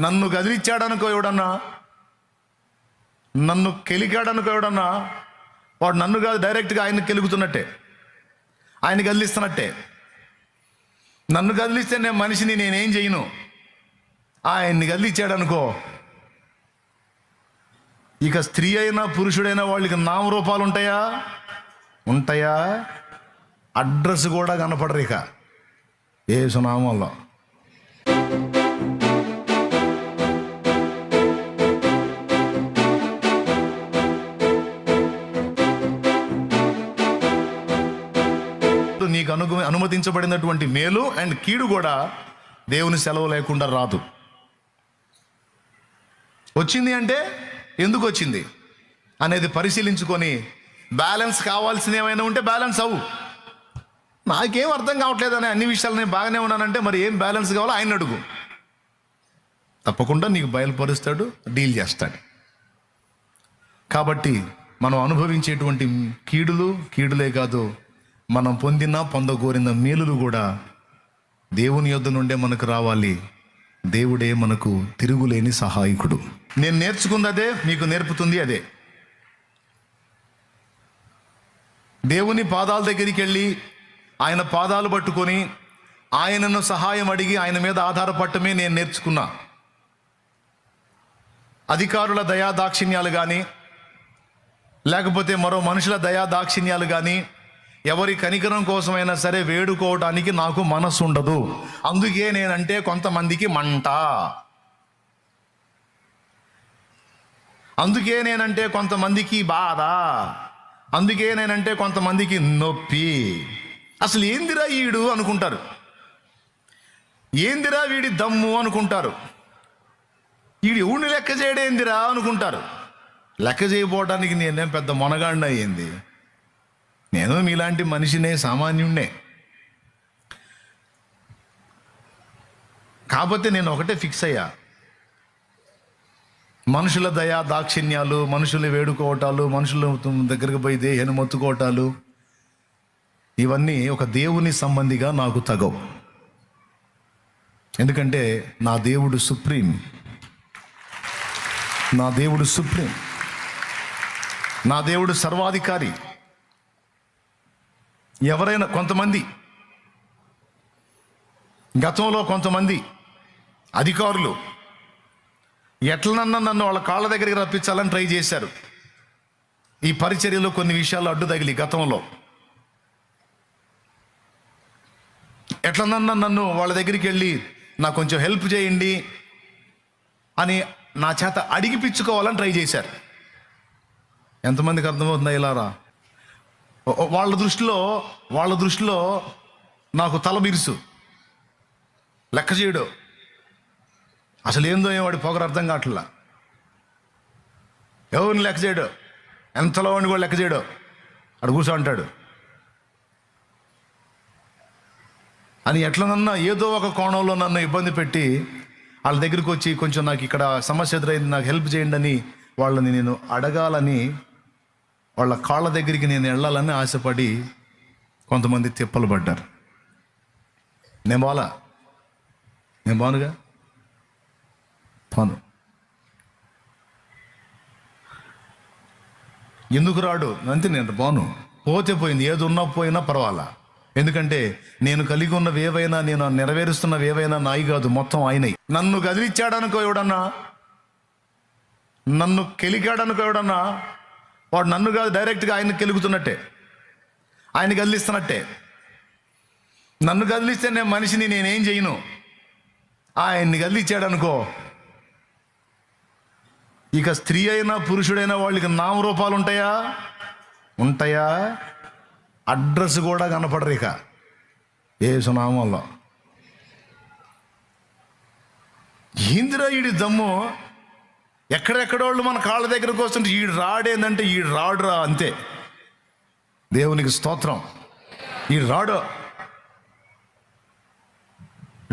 నన్ను గదిలిచ్చాడనుకో ఎవడన్నా? నన్ను కెలికాడనుకో ఎవడన్నా? వాడు నన్ను కాదు డైరెక్ట్గా ఆయన కెలుగుతున్నట్టే. ఆయన కదిలిస్తున్నట్టే నన్ను కదిలిస్తే నేను మనిషిని నేనేం చేయను? ఆయన్ని కదిలిచ్చాడనుకో ఇక స్త్రీ అయినా పురుషుడైనా వాళ్ళకి నామరూపాలు ఉంటాయా? ఉంటాయా అడ్రస్ కూడా కనపడరు ఇక ఏ అనుగు అనుమతించబడినటువంటి మేలు అండ్ కీడు కూడా దేవుని సెలవు లేకుండా రాదు. వచ్చింది అంటే ఎందుకు వచ్చింది? అనేది పరిశీలించుకొని బ్యాలెన్స్ కావాల్సిన ఏమైనా ఉంటే బ్యాలెన్స్ అవు నాకేం అర్థం కావట్లేదు అనే అన్ని విషయాలు నేను బాగానే ఉన్నానంటే మరి ఏం బ్యాలెన్స్ కావాలో ఆయన అడుగు. తప్పకుండా నీకు బయలుపరుస్తాడు డీల్ చేస్తాడు. కాబట్టి మనం అనుభవించేటువంటి కీడులు కీడులే కాదు మనం పొందిన పొందగోరిన మేలులు కూడా దేవుని యొద్ద నుండే మనకు రావాలి. దేవుడే మనకు తిరుగులేని సహాయకుడు. నేను నేర్చుకుంది అదే మీకు నేర్పుతుంది అదే. దేవుని పాదాల దగ్గరికి వెళ్ళి ఆయన పాదాలు పట్టుకొని ఆయనను సహాయం అడిగి ఆయన మీద ఆధారపడటమే నేను నేర్చుకున్నా. అధికారుల దయా దాక్షిణ్యాలు కానీ లేకపోతే మరో మనుషుల దయా దాక్షిణ్యాలు కానీ ఎవరి కనికరం కోసమైనా సరే వేడుకోవడానికి నాకు మనసు ఉండదు. అందుకే నేనంటే కొంతమందికి మంట. అందుకే నేనంటే కొంతమందికి బాధ. అందుకే నేనంటే కొంతమందికి నొప్పి. అసలు ఏందిరా ఈడు అనుకుంటారు. ఏందిరా వీడి దమ్ము అనుకుంటారు. వీడు ఎవడిని లెక్క చేయడేందిరా అనుకుంటారు. లెక్క చేయబోవడానికి నేనేం పెద్ద మొనగాండ అయ్యింది నేను మీలాంటి మనిషినే సామాన్యుణ్ణే. కాకపోతే నేను ఒకటే ఫిక్స్ అయ్యా. మనుషుల దయా దాక్షిణ్యాలు మనుషులు వేడుకోవటాలు మనుషుల దగ్గరికి పోయి దేహను మొత్తుకోవటాలు ఇవన్నీ ఒక దేవుని సంబంధిగా నాకు తగవు. ఎందుకంటే నా దేవుడు సుప్రీం. నా దేవుడు సుప్రీం. నా దేవుడు సర్వాధికారి. ఎవరైనా కొంతమంది గతంలో కొంతమంది అధికారులు ఎట్లనన్నా నన్ను వాళ్ళ కాళ్ళ దగ్గరికి రప్పించాలని ట్రై చేశారు. ఈ పరిచర్యలో కొన్ని విషయాలు అడ్డు తగిలి గతంలో. ఎట్లనన్నా నన్ను వాళ్ళ దగ్గరికి వెళ్ళి నాకు కొంచెం హెల్ప్ చేయండి అని నా చేత అడిగిపించుకోవాలని ట్రై చేశారు. ఎంతమందికి అర్థమవుతుందా ఇలారా? వాళ్ళ దృష్టిలో వాళ్ళ దృష్టిలో నాకు తల బిరుసు లెక్క చేయడు. అసలు ఏందో ఏం వాడి పొగరు అర్థం కావట్లా. ఎవరిని లెక్క చేయడు? ఎంతలో వాడిని కూడా లెక్క చేయడు. అడు కూర్చో అంటాడు. అని ఎట్లనన్నా ఏదో ఒక కోణంలో నన్ను ఇబ్బంది పెట్టి వాళ్ళ దగ్గరికి వచ్చి కొంచెం నాకు ఇక్కడ సమస్య ఎదురైంది నాకు హెల్ప్ చేయండి అని వాళ్ళని నేను అడగాలని వాళ్ళ కాళ్ళ దగ్గరికి నేను వెళ్ళాలని ఆశపడి కొంతమంది తిప్పలు పడ్డారు. నేను బాలా నేను బానుగా పోను. ఎందుకు రాడు? అంతే నేను బాను పోతే పోయింది. ఏది ఉన్నా పోయినా పర్వాలా. ఎందుకంటే నేను కలిగి ఉన్నవి ఏవైనా నేను నెరవేరుస్తున్నవి ఏవైనా నాయి కాదు. మొత్తం ఆయనవి నన్ను కదిలిచ్చాడనుకో ఎవడన్నా? నన్ను కెలికాడనుకో ఎవడన్నా? వాడు నన్ను కాదు డైరెక్ట్గా ఆయన కెలుగుతున్నట్టే. ఆయన కదిలిస్తున్నట్టే నన్ను కదిలిస్తే నేను మనిషిని నేనేం చేయను? ఆయన్ని కదిలిచ్చాడనుకో ఇక స్త్రీ అయినా పురుషుడైనా వాళ్ళకి నామరూపాలు ఉంటాయా? ఉంటాయా అడ్రస్ కూడా కనపడరు ఇక. ఏ సునామంలో ఏందిరా ఈడి దమ్ము ఎక్కడెక్కడోళ్ళు మన కాళ్ళ దగ్గరకు వస్తుంటే ఈ రాడేందంటే ఈ రాడురా అంతే. దేవునికి స్తోత్రం. ఈ రాడు.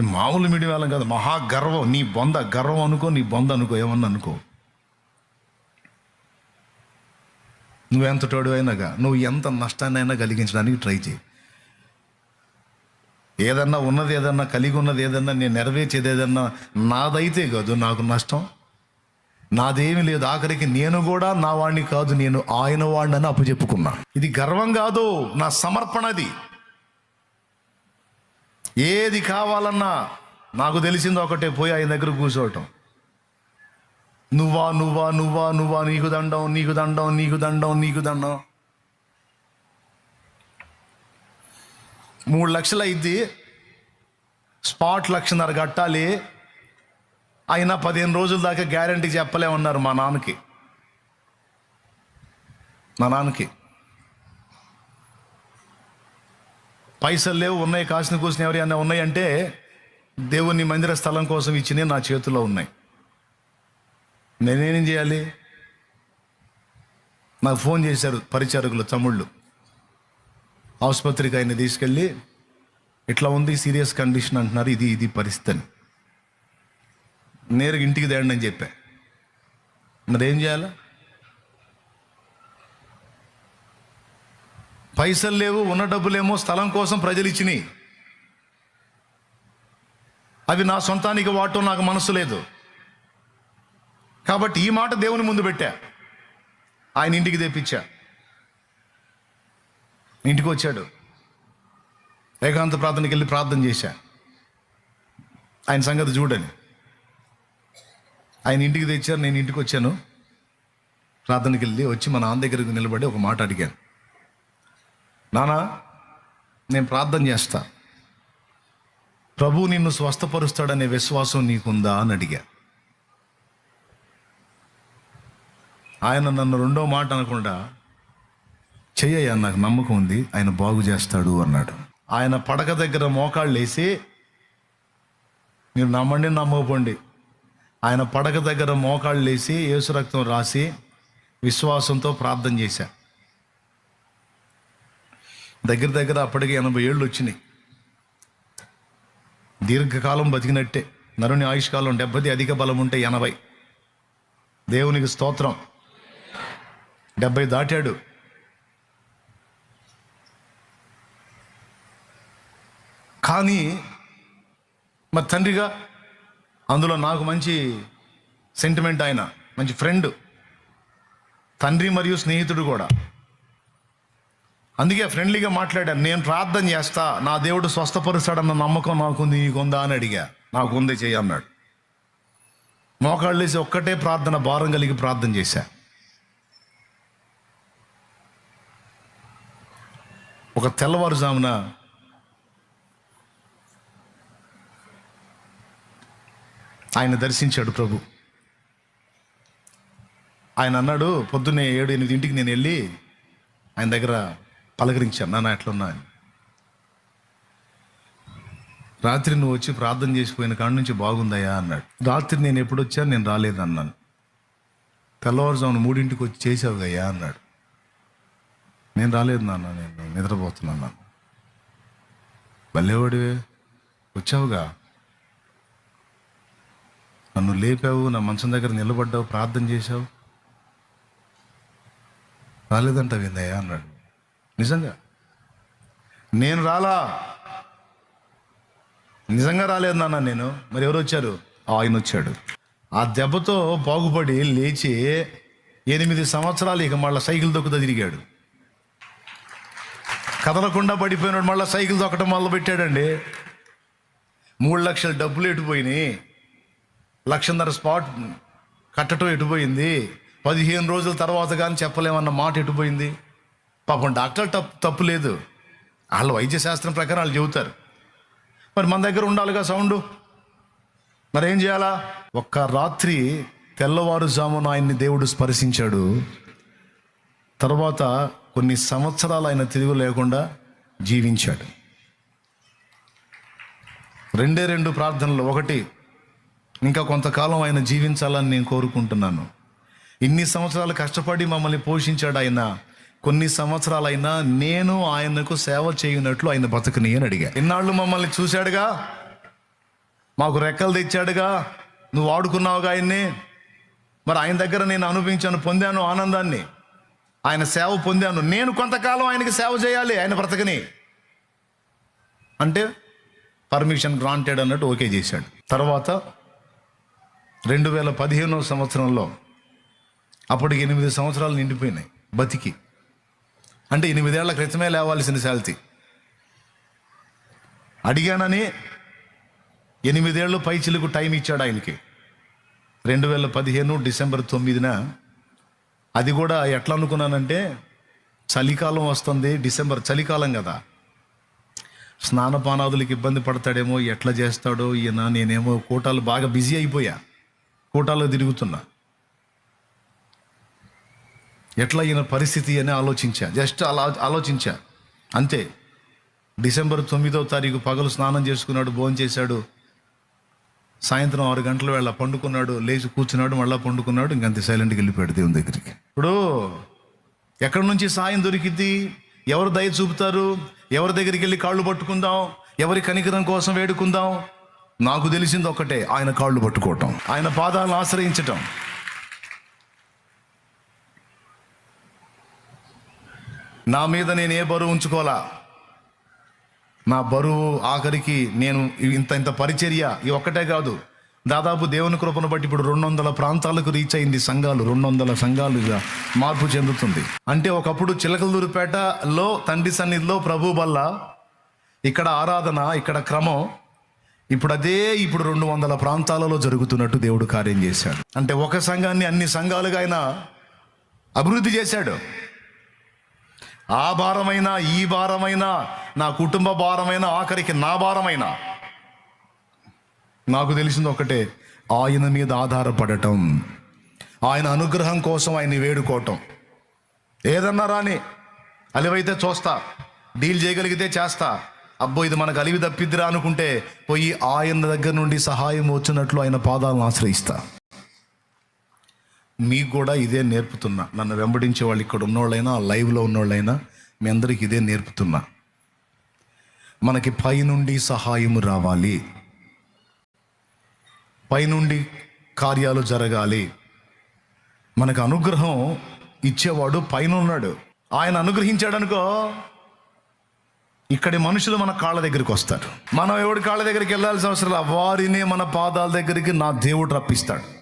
మామూలు మీడియం వాళ్ళం కాదు మహా గర్వం నీ బొంద గర్వం అనుకో నీ బొంద అనుకో ఏమన్నా అనుకో. నువ్వెంత తోడు అయినాగా నువ్వు ఎంత నష్టాన్ని అయినా కలిగించడానికి ట్రై చేయి. ఏదన్నా ఉన్నది ఏదన్నా కలిగి ఉన్నది ఏదన్నా నేను నెరవేర్చేది ఏదన్నా నాదైతే కాదు నాకు నష్టం. నాదేమీ లేదు. ఆఖరికి నేను కూడా నా వాణ్ణి కాదు నేను ఆయన వాడిని అప్పచెప్పుకున్నా ఇది గర్వం కాదు నా సమర్పణది ఏది కావాలన్నా నాకు తెలిసింది ఒకటే పోయి ఆయన దగ్గర కూర్చోవటం. నువ్వా నువ్వా నువ్వా నువ్వా నీకు దండం నీకు దండం నీకు దండం నీకు దండం. మూడు లక్షలు అయింది స్పాట్ లక్షన్నర కట్టాలి. అయినా పదిహేను రోజుల దాకా గ్యారంటీ చెప్పలేమన్నారు మా నాన్నకి. మా నాన్నకి. పైసలు లేవు ఉన్నాయి కాసిన కూసిన ఎవరైనా ఉన్నాయంటే దేవుని మందిర స్థలం కోసం ఇచ్చినవి నా చేతిలో ఉన్నాయి. నేనేం చేయాలి? నాకు ఫోన్ చేశారు పరిచారకులు తమ్ముళ్ళు. ఆసుపత్రికి ఆయన తీసుకెళ్ళి ఇట్లా ఉంది సీరియస్ కండిషన్ అంటున్నారు ఇది ఇది పరిస్థితి అని. నేరుగా ఇంటికి తేండి అని చెప్పా. మరి ఏం చేయాలి? పైసలు లేవు ఉన్న డబ్బులేమో స్థలం కోసం ప్రజలు ఇచ్చినాయి. అవి నా సొంతానికి వాడటం నాకు మనసు లేదు. కాబట్టి ఈ మాట దేవుని ముందు పెట్టా. ఆయన ఇంటికి తెప్పించా. ఇంటికి వచ్చాడు. ఏకాంత ప్రార్థనకి వెళ్ళి ప్రార్థన చేశా. ఆయన సంగతి చూడని ఆయన ఇంటికి తెచ్చారు నేను ఇంటికి వచ్చాను. ప్రార్థనకి వెళ్ళి వచ్చి మా నాన్న దగ్గరికి నిలబడి ఒక మాట అడిగాను. నానా నేను ప్రార్థన చేస్తా. ప్రభు నిన్ను స్వస్థపరుస్తాడనే విశ్వాసం నీకుందా? అని అడిగా. ఆయన నన్ను రెండో మాట అనకుండా చెయ్యయ్యా నాకు నమ్మకం ఉంది ఆయన బాగు చేస్తాడు అన్నాడు. ఆయన పడక దగ్గర మోకాళ్ళు వేసి మీరు నమ్మండి నమ్మకపోండి. ఆయన పడక దగ్గర మోకాళ్ళు వేసి యేసు రక్తం రాసి విశ్వాసంతో ప్రార్థన చేశా. దగ్గర దగ్గర అప్పటికి ఎనభై ఏళ్ళు వచ్చినాయి. దీర్ఘకాలం బతికినట్టే నరుని ఆయుష్కాలం డెబ్బది అధిక బలం ఉంటే ఎనభై. దేవునికి స్తోత్రం. డెబ్బై దాటాడు. కానీ మరి తండ్రిగా అందులో నాకు మంచి సెంటిమెంట్ ఆయన మంచి ఫ్రెండ్ తండ్రి మరియు స్నేహితుడు కూడా. అందుకే ఫ్రెండ్లీగా మాట్లాడాను నేను ప్రార్థన చేస్తా నా దేవుడు స్వస్థపరుస్తాడన్న నమ్మకం నాకుంది నీకుందా అని అడిగా. నాకుంది చేయి అన్నాడు. మోకాళ్ళేసి ఒక్కటే ప్రార్థన భారం కలిగి ప్రార్థన చేశా. ఒక తెల్లవారుజామున ఆయన దర్శించాడు ప్రభు. ఆయన అన్నాడు పొద్దున్నే ఏడు ఎనిమిది ఇంటికి నేను వెళ్ళి ఆయన దగ్గర పలకరించాను నాన్న ఎట్లున్నా? అని. రాత్రి నువ్వు వచ్చి ప్రార్థన చేసిపోయిన కాడి నుంచి బాగుందయ్యా అన్నాడు. రాత్రి నేను ఎప్పుడు వచ్చాను నేను రాలేదు అన్నాను తెల్లవారుజామున మూడింటికి వచ్చి చేసావు అయ్యా అన్నాడు. నేను రాలేదు నాన్న నేను నిద్రపోతున్నాను నాన్న. భలేవాడివే వచ్చావుగా? నన్ను లేపావు నా మంచం దగ్గర నిలబడ్డావు ప్రార్థన చేశావు. రాలేదంట విందయ్యా అన్నాడు. నిజంగా? నేను రాలా? నిజంగా రాలేదు నాన్న నేను. మరి ఎవరు వచ్చారు? ఆయన వచ్చాడు. ఆ దెబ్బతో బాగుపడి లేచి ఎనిమిది సంవత్సరాలు ఇక మళ్ళీ సైకిల్ దొక్కుతా తిరిగాడు. కదలకుండా పడిపోయినాడు మళ్ళీ సైకిల్ దొక్కటం మొదలు పెట్టాడండి మూడు లక్షల డబ్బులు ఎటుపోయినాయి? లక్షన్నర స్పాట్ కట్టడం ఎటుపోయింది? పదిహేను రోజుల తర్వాత కానీ చెప్పలేమన్న మాట ఎటుపోయింది? పాపం డాక్టర్ తప్పు తప్పు లేదు. వాళ్ళు వైద్య శాస్త్రం ప్రకారం వాళ్ళు చెబుతారు. మరి మన దగ్గర ఉండాలిగా సౌండ్. మరి ఏం చేయాలా? ఒక్క రాత్రి తెల్లవారుజామున ఆయన్ని దేవుడు స్పర్శించాడు. తర్వాత కొన్ని సంవత్సరాలు ఆయన తిరుగు లేకుండా జీవించాడు. రెండే రెండు ప్రార్థనలు. ఒకటి ఇంకా కొంతకాలం ఆయన జీవించాలని నేను కోరుకుంటున్నాను. ఇన్ని సంవత్సరాలు కష్టపడి మమ్మల్ని పోషించాడు ఆయన. కొన్ని సంవత్సరాలైనా నేను ఆయనకు సేవ చేయనట్లు ఆయన బతకని అని అడిగా. ఇన్నాళ్ళు మమ్మల్ని చూశాడుగా? మాకు రెక్కలు తెచ్చాడుగా? నువ్వు వాడుకున్నావుగా ఆయన్ని? మరి ఆయన దగ్గర నేను అనుభవించాను పొందాను ఆనందాన్ని. ఆయన సేవ పొందాను. నేను కొంతకాలం ఆయనకి సేవ చేయాలి ఆయన బ్రతకని. అంటే పర్మిషన్ గ్రాంటెడ్ అన్నట్టు ఓకే చేశాడు. తర్వాత రెండు వేల పదిహేనో సంవత్సరంలో అప్పటికి ఎనిమిది సంవత్సరాలు నిండిపోయినాయి బతికి. అంటే ఎనిమిదేళ్ళ క్రితమే లేవాల్సిన శాలిటీ అడిగానని ఎనిమిదేళ్ళు పై చిలుకు టైం ఇచ్చాడు ఆయనకి. రెండు వేల పదిహేను డిసెంబర్ తొమ్మిదిన అది కూడా ఎట్లా అనుకున్నానంటే చలికాలం వస్తుంది డిసెంబర్ చలికాలం కదా. స్నానపానాదులకు ఇబ్బంది పడతాడేమో ఎట్లా చేస్తాడో ఈయన నేనేమో కూటాలు బాగా బిజీ అయిపోయా. కోటాలో తిరుగుతున్నా. ఎట్లా ఈయన పరిస్థితి అని ఆలోచించా. జస్ట్ అలా ఆలోచించా. అంతే. డిసెంబర్ తొమ్మిదో తారీఖు పగలు స్నానం చేసుకున్నాడు భోజనం చేశాడు. సాయంత్రం ఆరు గంటల వేళ పండుకున్నాడు లేచి కూర్చున్నాడు మళ్ళీ పండుకున్నాడు ఇంకంతే. సైలెంట్కి వెళ్ళిపోయాడు దేవుని దగ్గరికి. ఇప్పుడు ఎక్కడి నుంచి సాయం దొరికిద్ది? ఎవరు దయ చూపుతారు? ఎవరి దగ్గరికి వెళ్ళి కాళ్ళు పట్టుకుందాం? ఎవరి కనికరం కోసం వేడుకుందాం? నాకు తెలిసింది ఒకటే ఆయన కాళ్ళు పట్టుకోవటం ఆయన పాదాలను ఆశ్రయించటం. నా మీద నేను ఏ బరువు ఉంచుకోవాలా? నా బరువు ఆఖరికి నేను ఇంత ఇంత పరిచర్య ఈ ఒక్కటే కాదు. దాదాపు దేవుని కృపను బట్టి ఇప్పుడు రెండు వందల ప్రాంతాలకు రీచ్ అయింది సంఘాలు రెండు వందల సంఘాలుగా మార్పు చెందుతుంది. అంటే ఒకప్పుడు చిలకలదూరుపేటలో తండ్రి సన్నిధిలో ప్రభు బల్ల ఇక్కడ ఆరాధన ఇక్కడ క్రమం ఇప్పుడు అదే ఇప్పుడు రెండు వందల ప్రాంతాలలో జరుగుతున్నట్టు దేవుడు కార్యం చేశాడు. అంటే ఒక సంఘాన్ని అన్ని సంఘాలుగా ఆయన అభివృద్ధి చేశాడు. ఆ భారమైన ఈ భారమైన నా కుటుంబ భారమైన ఆఖరికి నా భారమైన. నాకు తెలిసింది ఒకటే ఆయన మీద ఆధారపడటం. ఆయన అనుగ్రహం కోసం ఆయన్ని వేడుకోవటం. ఏదన్నా రాని అలివైతే చూస్తా డీల్ చేయగలిగితే చేస్తా. అబ్బో ఇది మనకు అలివి తప్పిద్దిరా అనుకుంటే పోయి ఆయన దగ్గర నుండి సహాయం వచ్చినట్లు ఆయన పాదాలను ఆశ్రయిస్తా. మీకు కూడా ఇదే నేర్పుతున్నా. నన్ను వెంబడించే వాళ్ళు ఇక్కడ ఉన్నోళ్ళైనా లైవ్లో ఉన్నోళ్ళైనా మీ అందరికీ ఇదే నేర్పుతున్నా. మనకి పైనుండి సహాయం రావాలి. పైనుండి కార్యాలు జరగాలి. మనకు అనుగ్రహం ఇచ్చేవాడు పైన ఉన్నాడు ఆయన అనుగ్రహించాడనుకో ఇక్కడి మనుషులు మన కాళ్ళ దగ్గరికి వస్తారు. మనం ఎవడి కాళ్ళ దగ్గరికి వెళ్ళాల్సిన అవసరం వారినే మన పాదాల దగ్గరికి నా దేవుడు రప్పిస్తాడు.